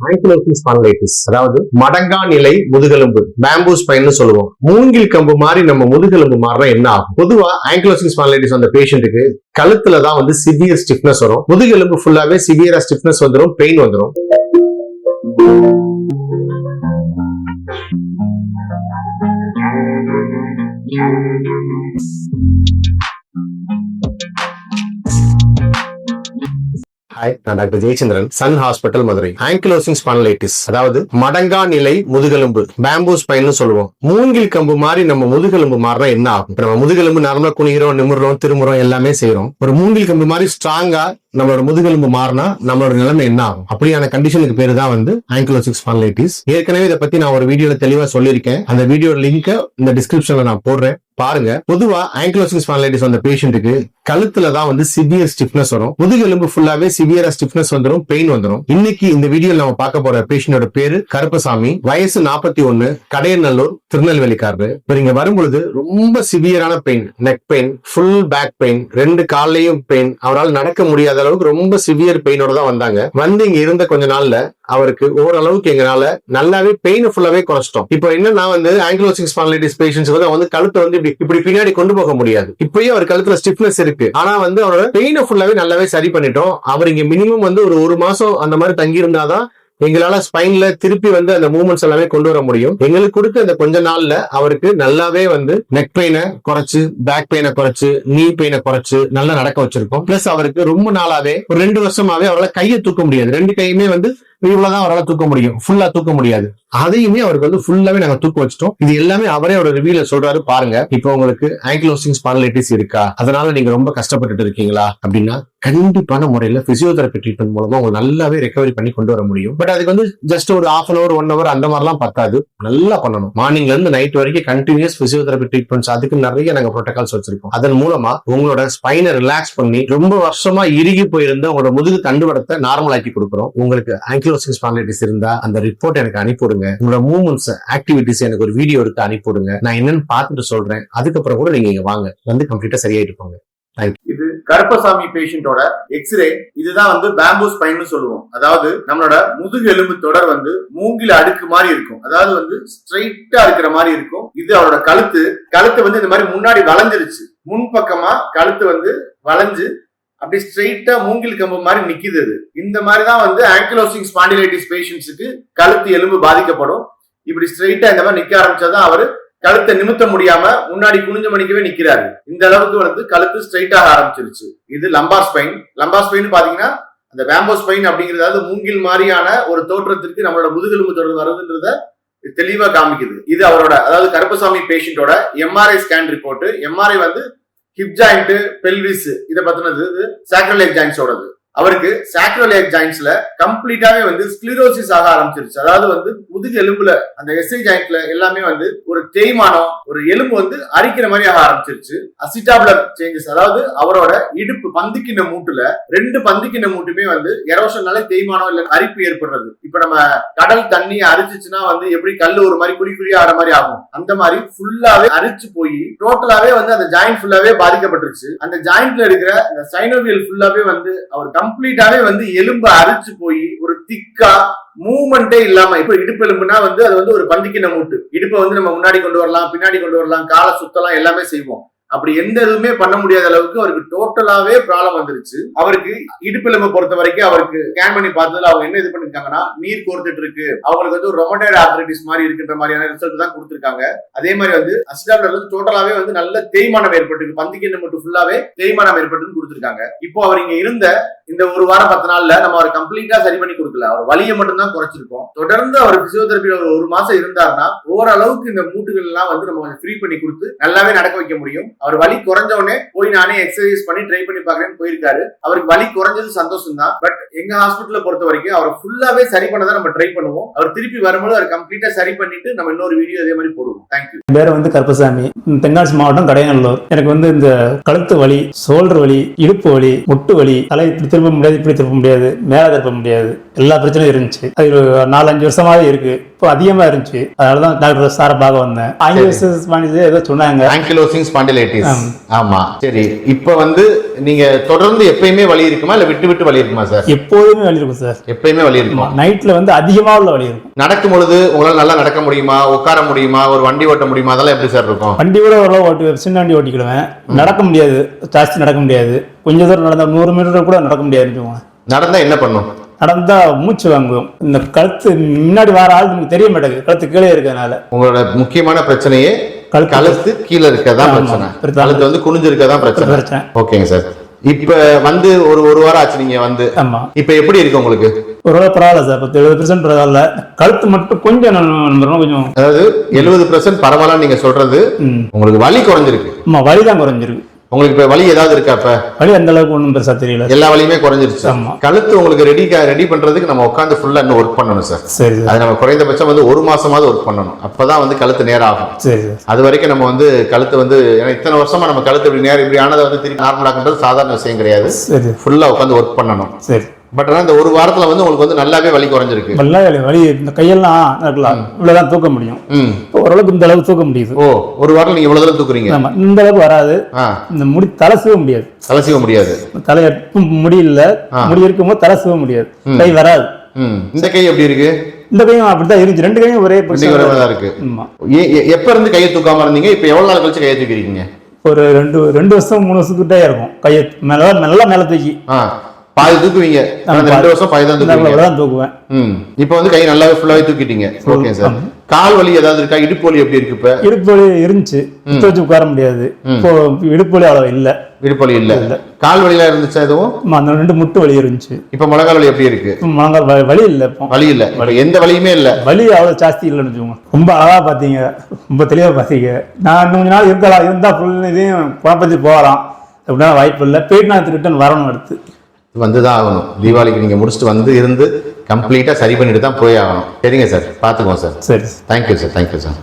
ஆங்கிலோசிஸ் spondylitis அதாவது மடங்கா நிலை முதுகெலும்பு பேம்பூ ஸ்பைன்னு சொல்லுவோம். மூங்கில் கம்பு மாதிரி நம்ம முதுகெலும்பு மாறினா என்ன ஆகும்? பொதுவா ஆங்கிலோசிங் ஸ்பான்லைட்டிஸ் வந்த பேஷண்ட்டுக்கு கழுத்துல தான் வந்து சிவியர் ஸ்டிஃப்னஸ் வரும். முதுகெலும்பு ஃபுல்லாவே சிவியரா ஸ்டிஃப்னஸ் வந்துடும் பெயின் வந்துடும் ஹாய் நான் doctor Jayachandran. Sun Hospital Madurai. Ankylosing spondylitis அதாவது மடங்கா நிலை முதுகெலும்பு. பேம்பூ ஸ்பைன்னு சொல்லுவோம். மூங்கில் கம்பு மாதிரி நம்ம முதுகெலும்பு மாறினா என்ன ஆகும்? நம்ம முதுகெலும்பு நார்மலா குனிகிறோம் நிமிர்றோம் திரும்புறோம் எல்லாமே செய்யறோம் ஒரு மூங்கில் கம்பு மாதிரி ஸ்ட்ராங்கா நம்மளோட முதுகெலும்பு மாறினா நம்மளோட நிலைமை என்ன ஆகும்? அப்படியான கண்டிஷனுக்கு பேரு தான் வந்து ஆங்கிலோசிக் ஸ்பான்லைட்டிஸ் ஏற்கனவே இதை பத்தி நான் ஒரு வீடியோல தெளிவா சொல்லியிருக்கேன். அந்த வீடியோ லிங்க் இந்த டிஸ்கிரிப்ஷன்ல நான் போடுறேன். பாருங்க. பொதுவா ஆங்கிலோசிக் ஸ்பான்லைட்டிஸ் வந்த பேஷண்ட்டுக்கு கழுத்துல தான் வந்து சிவியர் ஸ்டிஃப்னஸ் வரும். முதுகெலும்பு ஃபுல்லாவே சிவியரா ஸ்டிஃப்னஸ் வந்துடும் பெயின் வந்துடும் இன்னைக்கு இந்த வீடியோல நம்ம பார்க்க போற பேஷண்டோட பேரு கருப்பசாமி. வயசு நாற்பத்தி ஒன்னு கடையநல்லூர் திருநெல்வேலிக்காரரு. இப்ப நீங்க வரும்பொழுது ரொம்ப சிவியரான pain neck pain full back pain ரெண்டு கால்லையும் பெயின் அவரால் நடக்க முடியாத அளவுக்கு ரொம்ப சிவியர் பெயினோட தான் வந்தாங்க. வந்து இங்க இருந்த கொஞ்ச நாள்ல அவருக்கு ஓரளவுக்கு எங்களால நல்லாவே பெயின் ஃபுல்லாவே குறைச்சிட்டோம். இப்போ என்னன்னா வந்து ஆங்கிலோசிங் ஸ்பான்லைட்டிஸ் பேஷன்ஸ் வந்து வந்து கழுத்தை வந்து இப்படி இப்படி பின்னாடி கொண்டு போக முடியாது. இப்பயும் அவர் கழுத்துல ஸ்டிஃப்னஸ் இருக்கு. ஆனா வந்து அவரோட பெயினை ஃபுல்லாவே நல்லாவே சரி பண்ணிட்டோம். அவர் இங்க மினிமம் வந்து ஒரு ஒரு மாசம் அந்த மாதிரி தங்கி இருந்தாதான் எங்களால ஸ்பைன்ல திருப்பி வந்து அந்த மூவ்மெண்ட்ஸ் எல்லாமே கொண்டு வர முடியும். எங்களுக்கு கொடுத்த அந்த கொஞ்ச நாள்ல அவருக்கு நல்லாவே வந்து நெக் பெயினை குறைச்சு பேக் பெயினை குறைச்சு நீ பெயினை குறைச்சு நல்லா நடக்க வச்சிருக்கோம். பிளஸ் அவருக்கு ரொம்ப நாளாவே ஒரு ரெண்டு வருஷமாவே அவரால் கையை தூக்க முடியாது. ரெண்டு கையுமே வந்து இவ்வளவுதான் அவரால் தூக்க முடியும். ஃபுல்லா தூக்க முடியாது. அதையுமே அவருக்கு வந்து ஃபுல்லாவே நாங்க தூக்க வச்சிட்டோம். இது எல்லாமே அவரே ஒரு ரிவியூல சொல்றாரு. பாருங்க. இப்போ உங்களுக்கு ஆங்கிலோசிங் ஸ்பான்லைட்டிஸ் இருக்கா? அதனால நீங்க ரொம்ப கஷ்டப்பட்டுட்டு இருக்கீங்களா? அப்படின்னா கண்டிப்பான முறையில் பிசியோதெரபி ட்ரீட்மெண்ட் மூலமா உங்களுக்கு நல்லாவே ரெக்கவரி பண்ணி கொண்டு வர முடியும். பட் அதுக்கு வந்து ஜஸ்ட் ஒரு half an hour one hour அந்த மாதிரிலாம் பத்தாது. நல்லா பண்ணணும். மார்னிங்ல இருந்து நைட் வரைக்கும் கண்டினியூஸ் பிசியோதெரபி ட்ரீட்மெண்ட்ஸ் அதுக்கு நிறைய நாங்க ப்ரோட்டோகால்ஸ் வச்சிருக்கோம். அதன் மூலமா உங்களோட ஸ்பைனை ரிலாக்ஸ் பண்ணி ரொம்ப வருஷமா இறுகி போயிருந்த உங்களோட முதுகு தண்டுவடத்தை நார்மல் ஆக்கி கொடுக்குறோம். உங்களுக்கு ஆங்கிலோசிங் ஸ்பான்லைட்டிஸ் இருந்தா அந்த ரிப்போர்ட் எனக்கு அனுப்பிவிடுங்க. உங்களோட மூவ்மெண்ட்ஸ் ஆக்டிவிட்டிஸ் எனக்கு ஒரு வீடியோ எடுத்து அனுப்பிவிடுங்க. நான் என்னன்னு பார்த்துட்டு சொல்றேன். அதுக்கப்புறம் கூட நீங்க இங்க வாங்க. வந்து கம்ப்ளீட்டா சரியாயிட்டு போங்க. இது கருப்பசாமி பேஷண்டோட எக்ஸ்ரே இதுதான் வந்து பேம்பூ ஸ்பைன்னு சொல்லுவோம். அதாவது நம்மளோட முதுகு எலும்பு தொடர் வந்து மூங்கில அடுக்கு மாதிரி இருக்கும். அதாவது வந்து ஸ்ட்ரைட்டா இருக்கிற மாதிரி இருக்கும். இது அவரோட கழுத்து. கழுத்து வந்து இந்த மாதிரி முன்னாடி வளைஞ்சிருச்சு. முன்பக்கமா கழுத்து வந்து வளைஞ்சு அப்படி ஸ்ட்ரைட்டா மூங்கில் கம்பு மாதிரி நிக்குது அது இந்த மாதிரி தான் வந்து ஆங்கிலோசிங் ஸ்பாண்டிலைட்டிஸ் பேஷண்ட்ஸுக்கு கழுத்து எலும்பு பாதிக்கப்படும். இப்படி ஸ்ட்ரைட்டா இந்த மாதிரி நிக்க ஆரம்பிச்சாதான் அவரு கழுத்தை நிமித்த முடியாம முன்னாடி குனிஞ்ச மணிக்கவே நிக்கிறாரு. இந்த அளவுக்கு வந்து கழுத்து ஸ்ட்ரைட்டாக ஆரம்பிச்சிருச்சு. இது லம்பார் ஸ்பைன் லம்பார் ஸ்பைன் பாத்தீங்கன்னா அந்த வேம்போ ஸ்பைன் அப்படிங்கிறது அதாவது மூங்கில் மாதிரியான ஒரு தோற்றத்திற்கு நம்மளோட முதுகெலும்பு தொடர்ந்து வருதுன்றத தெளிவா காமிக்குது. இது அவரோட அதாவது கருப்பசாமி பேஷண்டோட எம்ஆர்ஐ ஸ்கேன் ரிப்போர்ட் எம்ஆர்ஐ வந்து ஹிப் ஜாயிண்ட் பெல்விஸ் இதை பத்தினது சாக்ரலேக் ஜாயின்ஸோடது அவருக்கு சாக்ரோலேக் ஜாயின்ஸ்ல கம்ப்ளீட்டாவே வந்து ஸ்க்ளிரோசிஸ் ஆக ஆரம்பிச்சிருச்சு. அதாவது வந்து முதுகு எலும்புல அந்த எஸ்ஐ ஜாயிண்ட்ல எல்லாமே வந்து ஒரு தேய்மானம் ஒரு எலும்பு வந்து அரிக்கிற மாதிரி ஆக ஆரம்பிச்சிருச்சு. அசிட்டாபுலர் சேஞ்சஸ் அதாவது அவரோட இடுப்பு பந்துக்கிண்ண மூட்டுல ரெண்டு பந்திக்கின மூட்டுமே வந்து எரோஷனால தேய்மானம் இல்ல அரிப்பு ஏற்படுறது. இப்ப நம்ம கடல் தண்ணி அரிச்சிச்சுன்னா வந்து எப்படி கல் ஒரு மாதிரி குழி குழியா ஆற மாதிரி ஆகும். அந்த மாதிரி ஃபுல்லாவே அரிச்சு போய் டோட்டலாவே வந்து அந்த ஜாயிண்ட் ஃபுல்லாவே பாதிக்கப்பட்டுருச்சு. அந்த ஜாயிண்ட்ல இருக்கிற அந்த சைனோவியல் ஃபுல்லாவே வந்து அவர் கம்ப்ளீட்டாவே வந்து எலும்பு அரிச்சு போய் ஒரு திக்கா மூவ்மெண்டே இல்லாம இப்ப இடுப்பு எலும்புனா வந்து அது வந்து ஒரு பந்திக்கின மூட்டு. இடுப்பை வந்து நம்ம முன்னாடி கொண்டு வரலாம் பின்னாடி கொண்டு வரலாம் காலை சுத்தலாம் எல்லாமே செய்வோம். அப்படி எந்த இதுவுமே பண்ண முடியாத அளவுக்கு அவருக்கு டோட்டலாவே ப்ராப்ளம் வந்துருச்சு. அவருக்கு இடுப்பெலும்பை பொறுத்த வரைக்கும் அவருக்கு ஸ்கேன் பண்ணி பார்த்ததுல அவங்க என்ன இது பண்ணிருக்காங்கன்னா நீர் கோர்த்துட்டு இருக்கு. அவங்களுக்கு வந்து ரொமடைட் ஆர்த்ரைட்டிஸ் மாதிரி இருக்கின்ற மாதிரியான ரிசல்ட் தான் கொடுத்துருக்காங்க. அதே மாதிரி வந்து அசிடாப்லர் வந்து டோட்டலாவே வந்து நல்ல தேய்மானம் ஏற்பட்டு பந்திக்கிண்ண மட்டும் ஃபுல்லாவே தேய்மானம் ஏற்பட்டுன்னு கொடுத்துருக்காங்க. இப்போ அவர் இங்க இருந்த இந்த ஒரு வாரம் பத்து நாள்ல நம்ம அவர் கம்ப்ளீட்டா சரி பண்ணி கொடுக்கல. அவர் வலியை மட்டும்தான் குறைச்சிருக்கோம். தொடர்ந்து அவர் பிசியோதெரபியில ஒரு ஒரு மாசம் இருந்தாருன்னா ஓரளவுக்கு இந்த மூட்டுகள் எல்லாம் வந்து நம்ம கொஞ்சம் ஃப்ரீ பண்ணி கொடுத்து நல்லாவே நடக்க வைக்க முடியும். அவர் வலி குறைஞ்ச உடனே போய் நானே எக்ஸசைஸ் பண்ணி ட்ரை பண்ணி பாக்குறேன்னு போயிருக்காரு. அவருக்கு வலி குறைஞ்சது சந்தோஷம் தான். பட் எங்க ஹாஸ்பிட்டல பொறுத்த வரைக்கும் அவர் ஃபுல்லாவே சரி பண்ணதான் நம்ம ட்ரை பண்ணுவோம். அவர் திருப்பி வரும்போது அவர் கம்ப்ளீட்டா சரி பண்ணிட்டு நம்ம இன்னொரு வீடியோ அதே மாதிரி போடுவோம். தேங்க்யூ பேர் வந்து கருப்பசாமி. தென்காசி மாவட்டம் கடையநல்லூர். எனக்கு வந்து இந்த கழுத்து வலி ஷோல்டர் வலி இடுப்பு வலி முட்டு வலி தலை திருப்ப முடியாது இப்படி திருப்ப முடியாது மேலே திருப்ப முடியாது. எல்லா பிரச்சனையும் இருந்துச்சு. அது ஒரு நாலஞ்சு வருஷமாவே இருக்கு. இப்போ அதிகமா இருந்துச்சு. அதனால தான் டாக்டர் சாரை பார்க்க வந்தேன் ஆங்கிலோசிஸ் பண்ணி ஏதோ சொன்னாங்க. ஆங்கிலோசிங் ஸ்பாண்டிலைட்டிஸ் ஆமா. சரி. இப்ப வந்து நீங்க தொடர்ந்து எப்பயுமே வலி இருக்குமா? இல்ல விட்டு விட்டு வலி இருக்குமா சார்? எப்போதுமே வலி இருக்கும் சார். எப்பயுமே வலி இருக்கும்? நைட்ல வந்து அதிகமாக உள்ள வலி இருக்கும். நடக்கும் பொழுது உங்களால நல்லா நடக்க முடியுமா? உட்கார முடியுமா? ஒரு வண்டி ஓட்ட முடியுமா? அதெல்லாம் எப்படி சார் இருக்கும்? வண்டி கூட ஓரளவு ஓட்டி சின்ன வண்டி ஓட்டிக்கிடுவேன். நடக்க முடியாது. ஜாஸ்தி நடக்க முடியாது. கொஞ்ச தூரம் நடந்தா நூறு மீட்டர் கூட நடக்க வச்சுக்கோங்க. நடந்தா என்ன பண்ணும்? நடந்தா மூச்சு வாங்குவோம். இந்த கழுத்து முன்னாடி வர ஆள் நமக்கு தெரிய மாட்டேங்குது. கழுத்து கீழே இருக்கிறதுனால. உங்களோட முக்கியமான பிரச்சனையே கழுத்து. கீழே இருக்கதான். பிரச்சனை. கழுத்து வந்து குனிஞ்சு இருக்கதான் பிரச்சனை. பிரச்சனை. ஓகேங்க சார். இப்ப வந்து ஒரு ஒரு வாரம் ஆச்சு நீங்க வந்து. ஆமா. இப்ப எப்படி இருக்கு உங்களுக்கு? ஓரளவு பரவாயில்ல சார். பத்து எழுபது பெர்சன்ட் பரவாயில்ல. கழுத்து மட்டும் கொஞ்சம் கொஞ்சம் அதாவது எழுபது பர்சன்ட் பரவாயில்ல நீங்க சொல்றது. உங்களுக்கு வலி குறைஞ்சிருக்கு. ஆமா வலி தான் குறைஞ்சிருக்கு. உங்களுக்கு இப்ப வலி ஏதாவது இருக்கா இப்ப? வலி அந்த அளவுக்கு ஒன்றும் பெருசா தெரியல. எல்லா வலியுமே குறைஞ்சிருச்சு. ஆமா. கழுத்து உங்களுக்கு ரெடி ரெடி பண்றதுக்கு நம்ம உட்காந்து ஃபுல்லா இன்னும் ஒர்க் பண்ணணும் சார் சரி. அது நம்ம குறைந்தபட்சம் வந்து ஒரு மாசமாவது ஒர்க் பண்ணணும். அப்பதான் வந்து கழுத்து நேரம் ஆகும் சரி சார். அது வரைக்கும் நம்ம வந்து கழுத்து வந்து ஏன்னா இத்தனை வருஷமா நம்ம கழுத்து இப்படி நேரம் இப்படி ஆனதை வந்து திருப்பி நார்மலாக்குன்றது சாதாரண விஷயம் கிடையாது. சரி. ஃபுல்லா உட்காந்து ஒர்க் பண்ணணும். சரி. பட் ஆனா இந்த ஒரு வாரத்துல வந்து உங்களுக்கு வந்து நல்லாவே வலி குறைஞ்சிருக்கு. வலி வலி வலி இந்த கையெல்லாம் இருக்கலாம். இவ்வளவுதான் தூக்க முடியும். ஓரளவுக்கு இந்த அளவுக்கு தூக்க முடியுது. ஓ ஒரு வாரம் நீங்க இவ்வளவு தூரம் தூக்குறீங்க? ஆமா இந்த அளவுக்கு வராது. இந்த முடி தலை சீவ முடியாது. தலசிக்க முடியாது. தலை எப்பவும் முடி இருக்கும்போது தலை சீவ முடியாது. கை வராது. இந்த கை எப்படி இருக்கு? இந்த கையும் அப்படித்தான் இருந்துச்சு ரெண்டு கையும் ஒரே தான் இருக்கு. எப்ப இருந்து கையை தூக்காம இருந்தீங்க? இப்ப எவ்வளவு நாள் கழிச்சு கையை தூக்கிருக்கீங்க? ஒரு ரெண்டு ரெண்டு வருஷம் மூணு வருஷத்துக்கிட்டே இருக்கும். கையை மேல நல்லா மேல தூக்கி. பாதி தூக்குவீங்க. ரெண்டு வருஷம் பாதி தான் தூக்குவேன். ம். இப்போ வந்து கை நல்லாவே ஃபுல்லாவே தூக்கிட்டீங்க. ஓகே சார் கால் வலி ஏதாவது இருக்கா? இடுப்பு வலி எப்படி இருக்கு இப்ப? இடுப்பு வலி இருந்துச்சு. வச்சு உட்கார முடியாது. இப்போ இடுப்பு வலி அவ்வளவு இல்ல. இடுப்பு வலி இல்ல. கால் வலிலாம் இருந்துச்சா எதுவும்? அந்த ரெண்டு முட்டு வலி இருந்துச்சு. இப்ப முழங்கால் வலி எப்படி இருக்கு? முழங்கால் வலி- இல்ல இப்போ. வலி இல்ல. எந்த வலியுமே இல்ல. வலி அவ்வளவு ஜாஸ்தி இல்லைன்னு வச்சுக்கோங்க. ரொம்ப அழகா பாத்தீங்க ரொம்ப தெளிவா பாத்தீங்க நான் கொஞ்ச நாள் இருக்கலாம் இருந்தா ஃபுல் இதையும் குழப்பத்தி போகலாம். அப்படின்னா வாய்ப்பு இல்லை. போயிட்டு நான் ரிட்டர்ன் வரணும் அடுத்து. வந்துதான் ஆகணும் தீபாவளிக்கு நீங்க முடிச்சுட்டு வந்து இருந்து கம்ப்ளீட்டா சரி பண்ணிட்டு தான் போய் ஆகணும். சரிங்க சார். பாத்துக்குவோம் சார். சரி thank you sir thank you sir